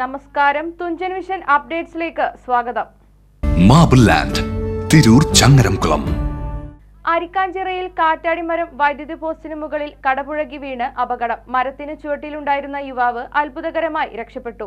നമസ്കാരം. തുഞ്ചൻ വിഷൻ അപ്ഡേറ്റ്സിലേക്ക് സ്വാഗതം. മാബിൾ ലാൻഡ് തിരൂർ ചങ്ങരംകുളം അരിക്കാഞ്ചിറയിൽ കാറ്റാടിമരം വൈദ്യുതി പോസ്റ്റിന് മുകളിൽ കടപുഴകി വീണ് അപകടം. മരത്തിന് ചുവട്ടിലുണ്ടായിരുന്ന യുവാവ് അത്ഭുതകരമായി രക്ഷപ്പെട്ടു.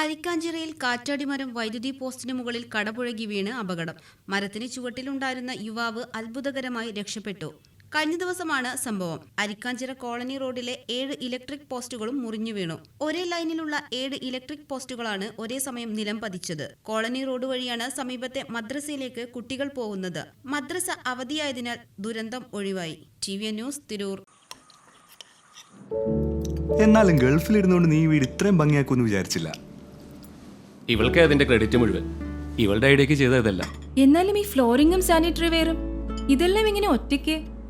അരിക്കാഞ്ചിറയിൽ കാറ്റാടിമരം വൈദ്യുതി പോസ്റ്റിന് മുകളിൽ കടപുഴകി വീണ് അപകടം. മരത്തിന് ചുവട്ടിലുണ്ടായിരുന്ന യുവാവ് അത്ഭുതകരമായി രക്ഷപ്പെട്ടു. കഴിഞ്ഞ ദിവസമാണ് സംഭവം. അരിക്കാഞ്ചിറ കോളനി റോഡിലെ ഏഴ് ഇലക്ട്രിക് പോസ്റ്റുകളും മുറിഞ്ഞു വീണു. ഒരേ ലൈനിലുള്ള ഏഴ് ഇലക്ട്രിക് പോസ്റ്റുകളാണ് ഒരേ സമയം നിലം പതിച്ചത്. കോളനി റോഡ് വഴിയാണ് സമീപത്തെ മദ്രസയിലേക്ക് കുട്ടികൾ പോകുന്നത്. മദ്രസ അവധിയായതിനാൽ ദുരന്തം ഒഴിവായി. T V news Tirur. എന്നാലും ഗൾഫിലിരുന്നുകൊണ്ട് നീ വീട് ഇത്രയും ഭംഗിയാക്കുമെന്ന് വിചാരിച്ചില്ല. ഇവൾക്ക് അതിന്റെ ക്രെഡിറ്റ് മുഴുവൻ. ഇവളുടെ ഐഡിയക്ക് ചെയ്തതല്ല. എന്നാലും ഈ ഫ്ലോറിംഗും സാനിറ്ററി വെയറും ഇതെല്ലാം ഇങ്ങനെ ഒറ്റയ്ക്ക്?